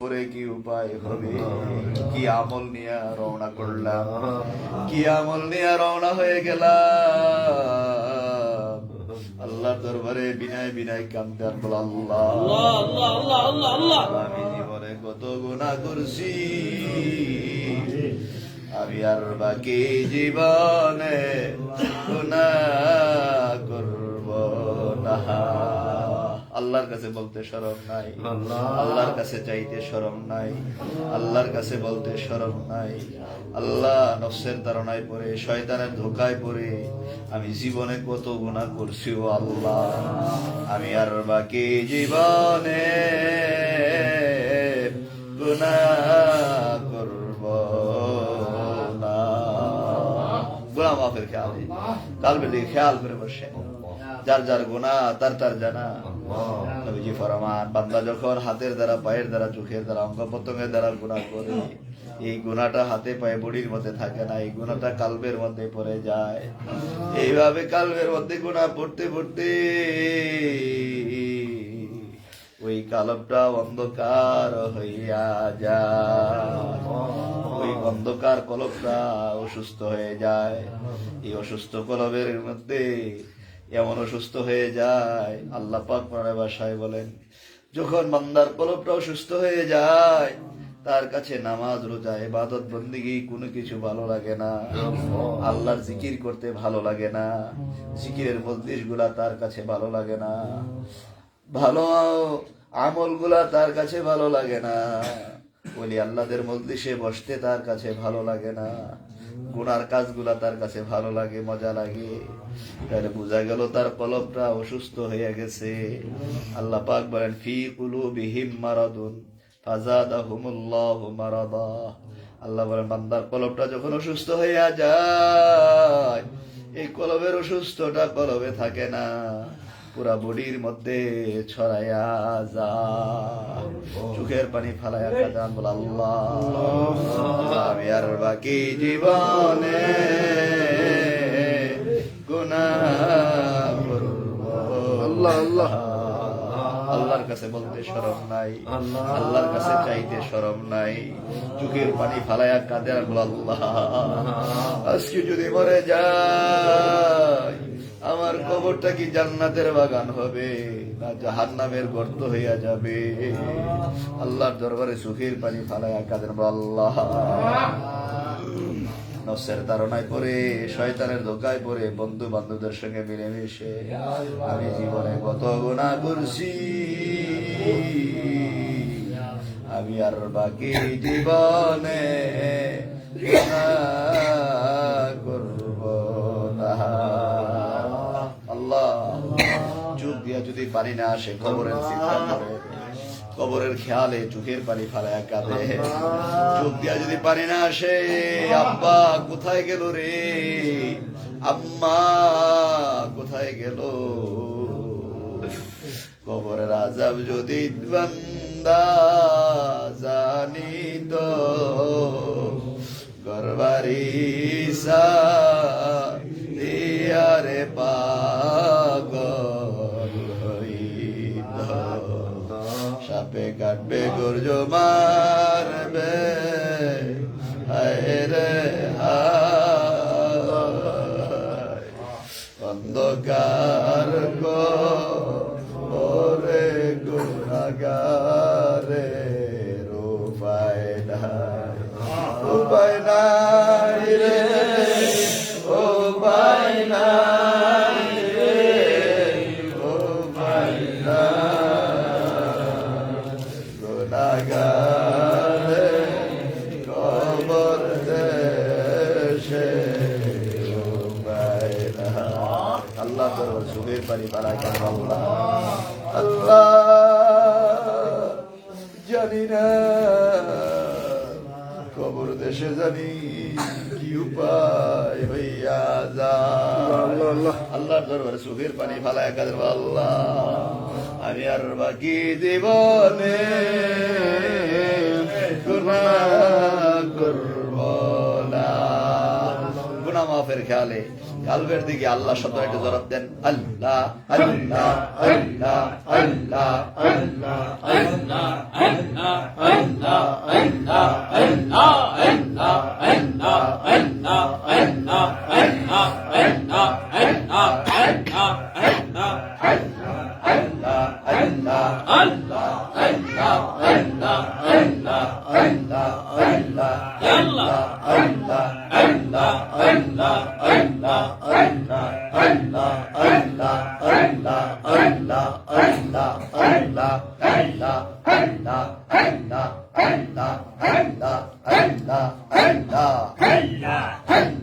পরে কি উপায় হবে কি আমল নিয়ে রওনা করলাম কি আমল নিয়ে রওনা হয়ে গেলাম আল্লাহর দরবারে বিনায় বিনায় কান্দার বল আল্লাহ আল্লাহ আল্লাহ আল্লাহ আল্লাহ আমি জীবনে কত গুণা করছি আমি আর বাকি জীবনে গুণা করব না আল্লাহর কাছে বলতে শরম নাই। আল্লাহর কাছে চাইতে শরম নাই। আল্লাহর কাছে বলতে শরম নাই। আল্লাহ নফসের তারণায় পড়ে শয়তানের ধোকায় পড়ে আমি জীবনে কত গুণা করছি ও আল্লাহ। আমি আর বাকি জীবনে গুণা করব না। গুণা মাফের খেয়াল। দিকে খেয়াল করে বসে। যার যার গুণা তার তার জানা। বান্দা যখন হাতের দ্বারা, পায়ের দ্বারা, চোখের দ্বারা, অঙ্গ প্রত্যঙ্গের দ্বারা গুণা করে, এই গুণাটা হাতে পায়ে বডির মধ্যে থাকে না, এই গুণাটা কালবের মধ্যে পড়ে যায়। এইভাবে কালবের মধ্যে গুণা পড়তে পড়তে ওই কালবটা অন্ধকার হইয়া যায়। ওই অন্ধকার কলবটা অসুস্থ হয়ে যায়। এই অসুস্থ কলবের মধ্যে এমন অসুস্থ হয়ে যায়। আল্লাহ পাক বাসায় বলেন, যখন বান্দার কলবটা অসুস্থ হয়ে যায়, তার কাছে নামাজ, রোজা, ইবাদত, বন্দিগি কোনো কিছু ভালো লাগে না। আল্লাহর জিকির করতে ভালো লাগে না। জিকিরের মজলিশগুলা তার কাছে ভালো লাগে না। ভালো আমলগুলা তার কাছে ভালো লাগে না। বলি, আল্লাহদের মজলিসে বসতে তার কাছে ভালো লাগে না। গুনার কাজগুলা তার কাছে ভালো লাগে, মজা লাগে। তাহলে বোঝা গেল তার কলবটা অসুস্থ হয়ে গেছে। আল্লাহ পাক বলেন, ফি কুলু বিহিম মারাদুন আল্লাহ বলেন, বান্দার কলবটা যখন অসুস্থ হইয়া যায়, এই কলবের অসুস্থটা কলবে থাকে না। পুরা বডির মধ্যে ছড়াইয়া যায় চোখের পানি ফালাইয়া কাদান বল আল্লাহ আমি আর বাকি জীবনে করব আল্লাহ আল্লাহ। আল্লাহর কাছে বলতে শরম নাই। আল্লাহর কাছে চাইতে শরম নাই। চোখের পানি ফালাইয়া কাঁদে আল্লাহ আজকে যদি মরে যায় আমার কবরটা কি জান্নাতের বাগান হবে না জাহান্নামের গর্ত হইয়া যাবে? আল্লাহর দরবারে সুখের পানি ফালাইয়া কাঁদেন বল আল্লাহ। নসের তারণায় পড়ে, শয়তানের ধোকায় পড়ে বন্ধু বান্ধবদের সঙ্গে মিলেমিশে আমি জীবনে কত গুণা করছি। আমি আর বাকি জীবনে যদি পানি না আসে খবরের চিন্তা করে। কবরের খেয়ালে চোখের পানি ফালায় কাঁদে। চোখ দিয়া যদি পানি না আসে আব্বা কোথায় গেল রে? আম্মা কোথায় গেল? কবরের আজাব যদি বান্দা জানি তো গরবারি সা কাটবে গর্জ মারবে হায় রে অন্ধকার করে গুণাগারে রূপায় নাই কবর দেশে জানি কি উপায় হইয়া যা আল্লাহর দরবারে সুখের পানি ফালায় কাদের আল্লাহ। আমি আর বাকি জীবনে করব না। গুনাহ মাফের মনের খেয়ালে কালবের দিকে আল্লাহ শত একটা জবাব দেন আল্লাহ আল্লাহ আল্লাহ আল্লাহ আল্লাহ আল্লাহ 嘿呀嘿呀嘿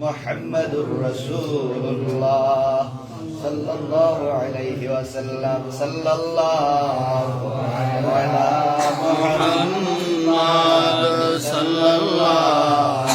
محمد رسول الله. صلى الله عليه وسلم. صلى الله على محمد. صلى الله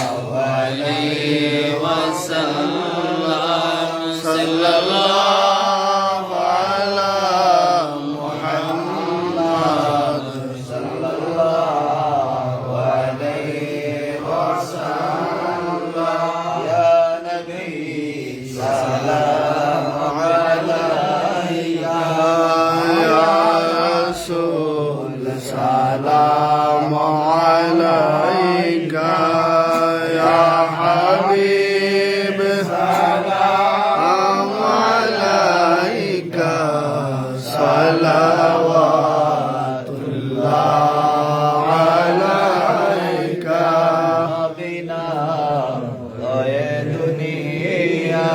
দুনিয়া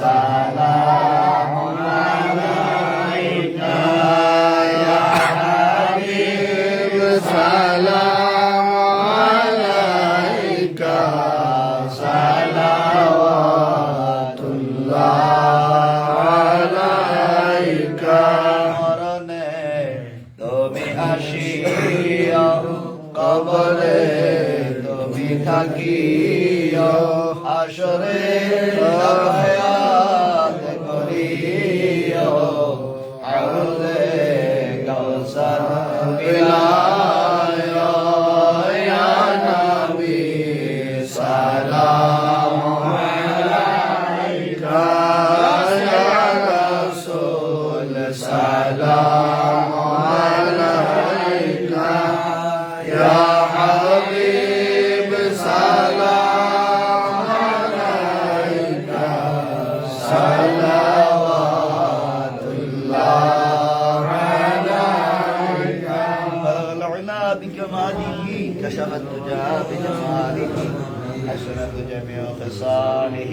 Sala. بجماله حسنت جميع خصاله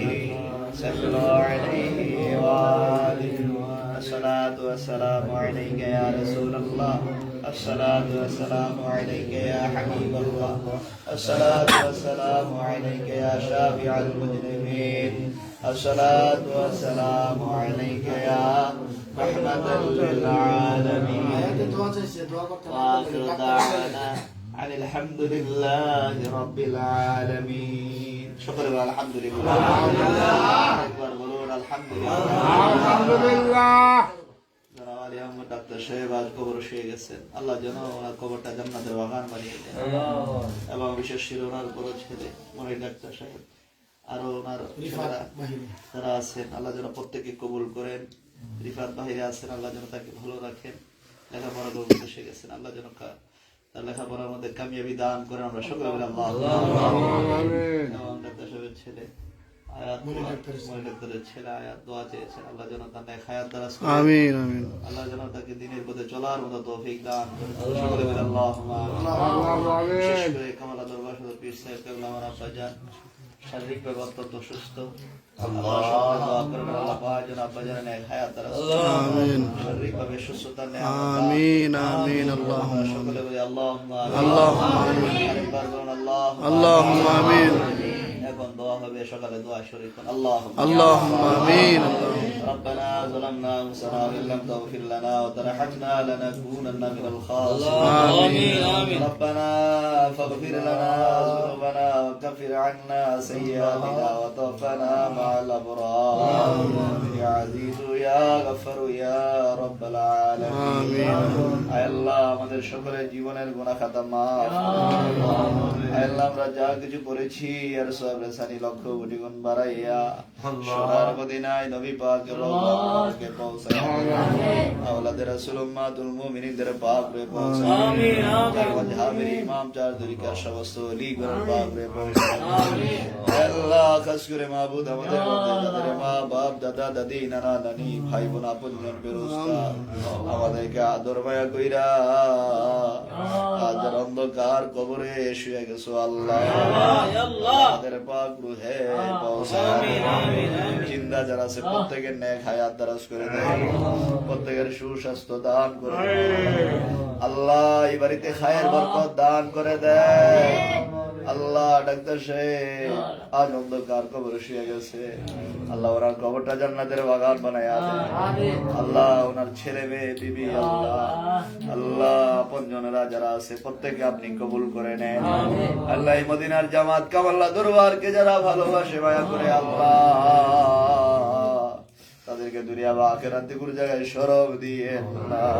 صلوا عليه وآله الصلاة والسلام عليك يا رسول الله الصلاة والسلام عليك يا حبيب الله الصلاة والسلام عليك يا شافع المجرمين الصلاة والسلام عليك يا رحمة للعالمين وآخر دعوانا আলহামদুলিল্লাহ রব্বিল আলামিন। সকলে আলহামদুলিল্লাহ। একবার বলুন আলহামদুলিল্লাহ। ডাক্তার সাহেব আল্লাহ যেন এবং বিশেষ করে ওনার আছেন আল্লাহ যেন প্রত্যেকে কবুল করেন। রিফাত বাহিরে আছেন আল্লাহ যেন তাকে ভালো রাখেন। লেখাপড়া করতে শিখেছেন আল্লাহ যেন লেখাপড়ার মধ্যে কামিয়াবি দান করে আমরা সকলে বলি আল্লাহ আমিন। ডাক্তার সাহেবের ছেলে আয়াত ডাক্তারের ছেলে আয়াত দোয়া চেয়েছেন আল্লাহ যেন তার নেক হায়াত দ্বারা আমিন আমিন। আল্লাহ যেন তাকে দিনের পথে চলার মতো তৌফিক দান করেন সকলে বলি আল্লাহুম্মা আল্লাহ বিশেষ আমিন। করে কামালা দরবার সদর পীর সাহেব কেবল আমার আব্বা যান শারীরিকভাবে অত্যন্ত সুস্থ। আল্লাহ। আল্লাহ পাক যেন আব্বা জানের নেক হায়াত দ্বারা আমিন শারীরিকভাবে সুস্থতা নেয় আমিন আমিন আল্লাহুম্মা সকলে বলি আল্লাহুম্মা আমিন। আল্লাহুম্মা আমিন। আরেকবার বলুন আল্লাহুম্মা আল্লাহুম্মা আমিন এখন দোয়া হবে সকালে দোয়া শরীর আল্লাহুম্মা আল্লাহুম্মা আমিন ربنا ظلمنا انفسنا وان لم تغفر لنا وترحمنا لنكونن من الخاسرين آمين آمين ربنا فاغفر لنا ذنوبنا وكفر عنا سيئاتنا وتوفنا مع الابرار يا عزيز يا غفر يا رب العالمين আয় আল্লাহ আমাদের সকলের জীবনের গুনাহ খাতা মাফ আয় আল্লাহ আমরা যা কিছু করেছি আর সব রেসানি লক্ষ কোটি গুণ বাড়াইয়া সোনার মদিনায় নবী পাকের রওজাকে পৌঁছায় আওলাদের রাসূল উম্মাতুল মুমিনিনদের পাক রে পৌঁছায় আমিন, আমিন। দরওয়াজ ইমাম চার দরিকার সমস্ত অলি গণের পাক রে পৌঁছায় আল্লাহ খাস করে মাহবুদ আমাদের মধ্যে যাদের মা বাপ দাদা দাদি নানা নানি ভাই বোন আপনজন আমাদেরকে আদর মায়া কইরা আজ অন্ধকার কবরে শুয়ে গেছো আল্লাহ আল্লাহ। আমাদের পাক জিন্দা যারা আছে প্রত্যেকের ন্যাক হায়াত দারাজ করে দেয়। প্রত্যেকের সুস্বাস্থ্য দান করে দেয়। আল্লাহ এই বাড়িতে খায়ের বরকত দান করে দেয়। আল্লাহ ডাক্তার সাহেব। আজ অন্ধকার কবর শুয়ে গেছে। আল্লাহ ওনার কবরটা জান্নাতের বাগান বানায় আল্লাহ ওনার ছেলে মেয়ে বিবি আল্লাহ। আল্লাহ। আপনজনেরা যারা আছে প্রত্যেকে আপনি কবুল করে নেন। আল্লাহ মদিনার জামাত কামাল্লা দরবারকে যারা ভালোবাসে মায়া করে আল্লাহ তাদেরকে দুনিয়া বা আখেরাতে কোনো জায়গায় সরব দিয়ে আল্লাহ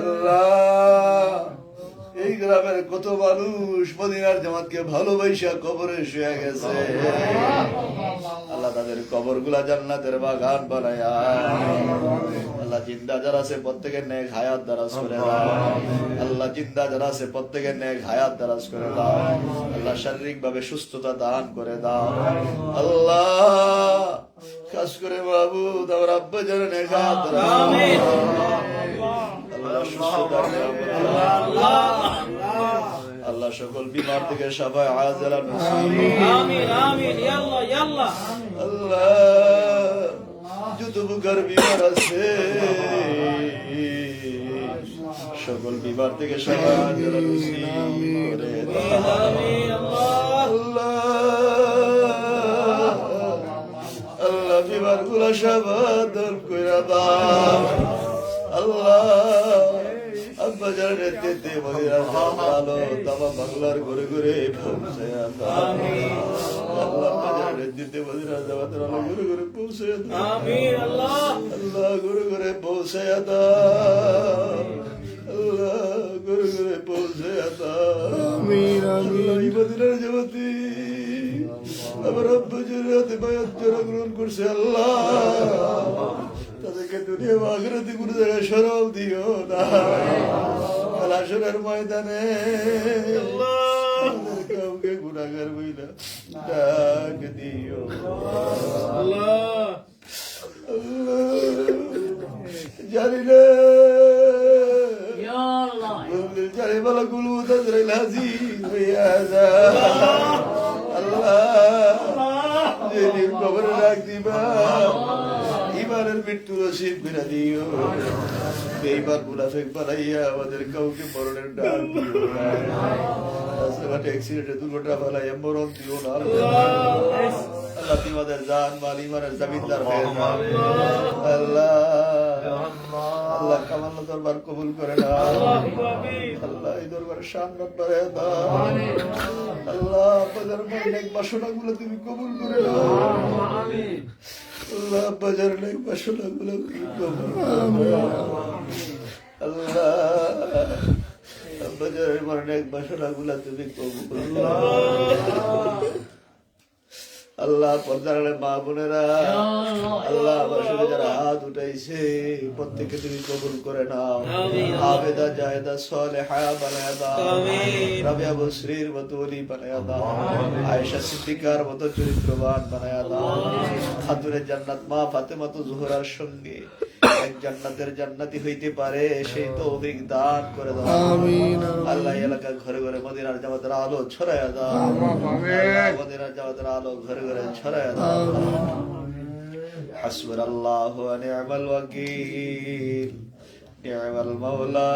আল্লাহ। এই গ্রামের কত মানুষ মদিনার জামাতকে ভালোবাসা কবরে শুয়ে গেছে। আল্লাহ তাদের কবরগুলা জান্নাতের বাগান বানায়া। আল্লাহ জিন্দা যারা আছে প্রত্যেকের নেক হায়াত দারাজ করে দাও। আল্লাহ জিন্দা যারা আছে প্রত্যেকের নেক হায়াত দারাজ করে দাও। আল্লাহ শারীরিক ভাবে সুস্থতা দান করে দাও। আল্লাহ করে বাবু আমার আব্বা নেক হায়াত দারাজ। আল্লাহ সকল বিমার থেকে সবাই আজাল আল্লাহ যুতুবুকার বিমার আছে সকল বিমার থেকে সবাই আজাল আল্লাহ আল্লাহ বিমারগুলা সবাই দর করে দাও আল্লাহ। আব্বা যারা নেতৃত্বে মদিনা আলো তামা বাংলার ঘুরে ঘুরে পৌঁছে আল্লাহ যারা নেতৃত্বে মদিনা জামাতের আলো ঘুরে ঘুরে পৌঁছে আল্লাহ। ঘুরে ঘুরে পৌঁছে আল্লাহ ঘুরে ঘুরে পৌঁছে মদিনার জামাতি দুনিয়া আখরাতে কোনো জায়গায় সরব দিও না। আসরের ময়দানে কাউকে গুণাগার বইলা ডাক দিও। জানি না। জানি বলা গুলু তাদের হাজির হইয়া যা আল্লাহ। যেদিন কবর রাখ দিবা। ইমানের মৃত্যু রসিদ করে দিও। এইবার মুনাফেক বানাইয়া আমাদের কাউকে মরণের ডাক দিও। না রাস্তাঘাটে অ্যাক্সিডেন্টে দুর্ঘটনা ফেলাইয়া মরণ দিও না। আল্লাহ তুমি আমাদের জান মাল ইমানের জমিদার হয়ে আল্লাহ। আল্লাহ কামাল দরবার কবুল করে না আল্লাহ এই দরবারের সামনে বাড়ায় দাও। আল্লাহ বাজার অনেক বাসনাগুলো তুমি কবুল করে আল্লাহ বাজার অনেক বাসনাগুলো তুমি কবুল করে আল্লাহ বাজারের অনেক বাসনাগুলো তুমি কবুল করে। আল্লাহ পর্দারে মা বোনেরা আল্লাহ আমার সঙ্গে যারা হাত উঠাইছে প্রত্যেকে তুমি কবুল করে নাও। আবেদা জায়দা হায়া বানায় দাও রাবিয়া বসরির মতো অলি বানায় দাও আয়েশা সিদ্দিকার মতো চরিত্রবান বানায় দাও খাতুনের জান্নাত মা ফাতে মতো জোহরার সঙ্গে। জান্নাতের জান্নাতি হইতে পারে সেই তো দান করে দাও আমিন আল্লাহ এই এলাকার ঘরে ঘরে মদিনার জামাতের আলো ছড়ায়া দাও আমিন মদিনার জামাতের আলো ঘরে ঘরে ছড়ায়া দাও حسبنا الله ونعم الوكيل نعم المولى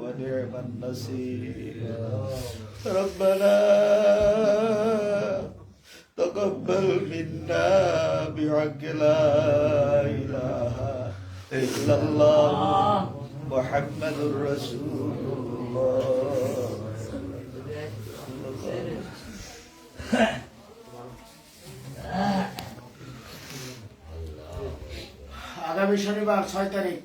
ونعم النصير ربنا تقبل منا بحق لا إله إلا الله محمد رسول الله আগামী শনিবার ছয় তারিখ